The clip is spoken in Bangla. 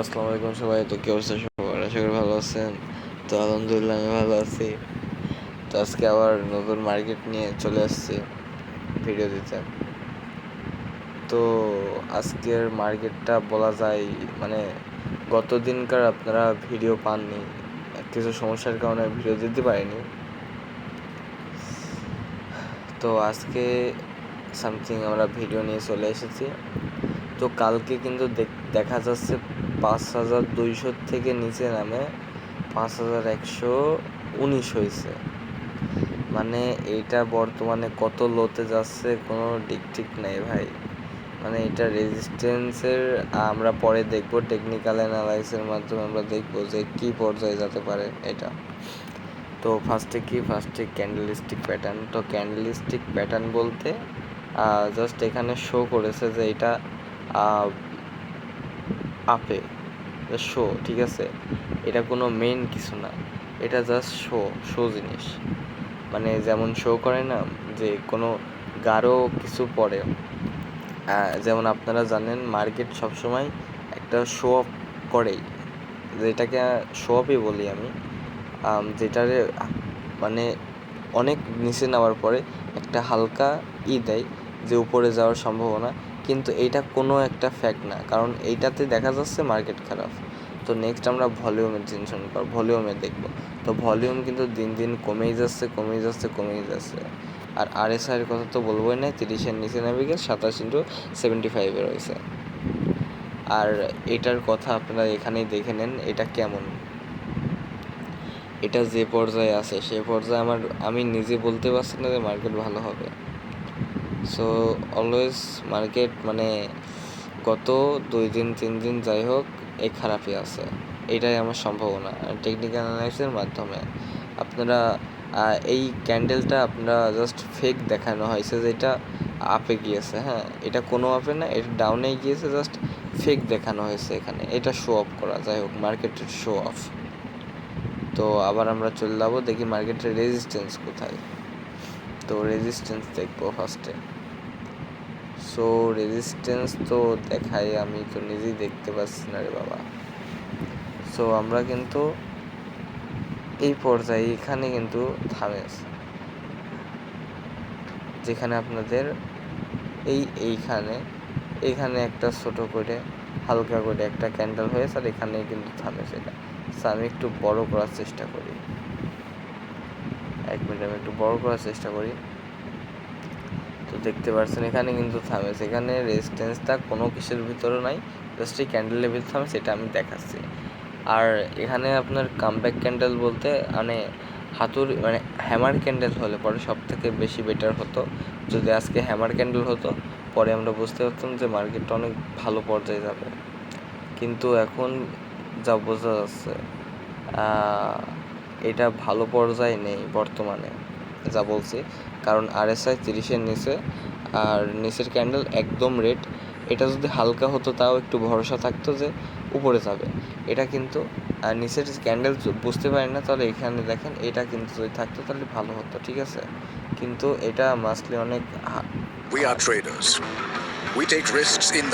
আসসালামু আলাইকুম সবাই, তো কি অবস্থা সবার? আশা করি ভালো আছেন। তো আলহামদুলিল্লাহ আমি ভালো আছি। তো আজকে আবার নতুন মার্কেট নিয়ে চলে আসছি ভিডিও দিতে। তো আজকের মার্কেটটা বলা যায় মানে গত দিনকার আপনারা ভিডিও পাননি। কিছু সমস্যার কারণে ভিডিও দিতে পারিনি। তো আজকে সামথিং আমরা ভিডিও নিয়ে চলে এসেছি। তো কালকে কিন্তু দেখা যাচ্ছে পাঁচ হাজার দুইশো থেকে নিচে নামে পাঁচ হাজার একশো উনিশ হয়েছে। মানে এইটা বর্তমানে কত লোতে যাচ্ছে কোনো দিক ঠিক নেই ভাই। মানে এটা রেজিস্ট্যান্সের আমরা পরে দেখব টেকনিক্যাল অ্যানালাইসের মাধ্যমে আমরা দেখব যে কী পর্যায়ে যেতে পারে এটা। তো ফার্স্টে কি? ফার্স্টে ক্যান্ডেলিস্টিক প্যাটার্ন তো ক্যান্ডেলিস্টিক প্যাটার্ন বলতে জাস্ট এখানে শো করেছে যে এটা আপে শো ঠিক আছে? এটা কোনো মেন কিছু না। এটা জাস্ট শো শো জিনিস। মানে যেমন শো করে না, যে কোনো গাঢ় কিছু পরে যেমন আপনারা জানেন মার্কেট সবসময় একটা শো অফ করেই। যেটাকে শো অফই বলি আমি। যেটারে মানে অনেক নিচে নেওয়ার পরে একটা হালকা ই দেয়, যে উপরে যাওয়ার সম্ভাবনা। কিন্তু এইটা কোনো একটা ফ্যাক্ট না, কারণ এইটাতে দেখা যাচ্ছে মার্কেট খারাপ। তো নেক্সট আমরা ভলিউমের টেনশন করব ভলিউমে দেখব। তো ভলিউম কিন্তু দিন দিন কমেই যাচ্ছে কমেই যাচ্ছে কমেই যাচ্ছে। আর আর এস আইয়ের কথা তো বলবোই না, তিরিশের নিচে নেমে গিয়ে সাতাশ ইন্টু সেভেন্টি ফাইভে রয়েছে। আর এটার কথা আপনারা এখানেই দেখে নেন, এটা কেমন? এটা যে পর্যায়ে আছে, সে পর্যায়ে আমার, আমি নিজে বলতে পারছি না যে মার্কেট ভালো হবে। সো অলওয়েজ মার্কেট মানে গত দুই দিন, তিন দিন যাই হোক, এই খারাপই আছে। এটাই আমার সম্ভাবনা। টেকনিক্যাল অ্যানালাইসিসের মাধ্যমে আপনারা এই ক্যান্ডেলটা আপনারা জাস্ট ফেক দেখানো হয়েছে যে এটা আপে গিয়েছে হ্যাঁ? এটা কোনো আপে না, এটা ডাউনে গিয়েছে জাস্ট ফেক দেখানো হয়েছে এখানে। এটা শো অফ করা, যাই হোক মার্কেটের শো অফ তো আবার আমরা চলে যাব, দেখি মার্কেটের রেজিস্ট্যান্স কোথায়। তো রেজিস্ট্যান্স দেখব ফার্স্টে সো রেজিস্ট্যান্স তো দেখাই আমি তো নিজেই দেখতে পাচ্ছি না রে বাবা। সো আমরা কিন্তু এই পর্যায়ে, এখানে কিন্তু থামে যেখানে আপনাদের এই এইখানে, এখানে একটা ছোট করে, হালকা করে একটা ক্যান্ডেল হয়েছে আর এখানে কিন্তু থামে সেটা। আমি একটু বড় করার চেষ্টা করি। এক মিনিট, আমি একটু বড় করার চেষ্টা করি। তো দেখতে পাচ্ছেন এখানে কিন্তু থামে সেখানে রেজিস্ট্যান্সটা কোনো কিসের ভিতরে নাই জাস্ট এই ক্যান্ডেলের ভিতরে থামে, সেটা আমি দেখাচ্ছি। আর এখানে আপনার কামব্যাক ক্যান্ডেল বলতে মানে হাতুর মানে হ্যামার ক্যান্ডেল হলে পরে সব থেকে বেশি বেটার হতো। যদি আজকে হ্যামার ক্যান্ডেল হতো, পরে আমরা বুঝতে পারতাম যে মার্কেটটা অনেক ভালো পর্যায়ে যাবে। কিন্তু এখন যা বোঝা যাচ্ছে এটা ভালো পর্যায়ে নেই বর্তমানে। যা বলছি। কারণ আরএসআই তিরিশের নিচে আর নিচের ক্যান্ডেল একদম রেড এটা যদি হালকা হতো তাও একটু ভরসা থাকতো যে উপরে যাবে। এটা কিন্তু নিচের ক্যান্ডেল বুঝতে পারি না, তাহলে এখানে দেখেন এটা কিন্তু যদি থাকতো তাহলে ভালো হতো, ঠিক আছে? কিন্তু এটা মাস্টলি অনেক We are traders. We take risks in the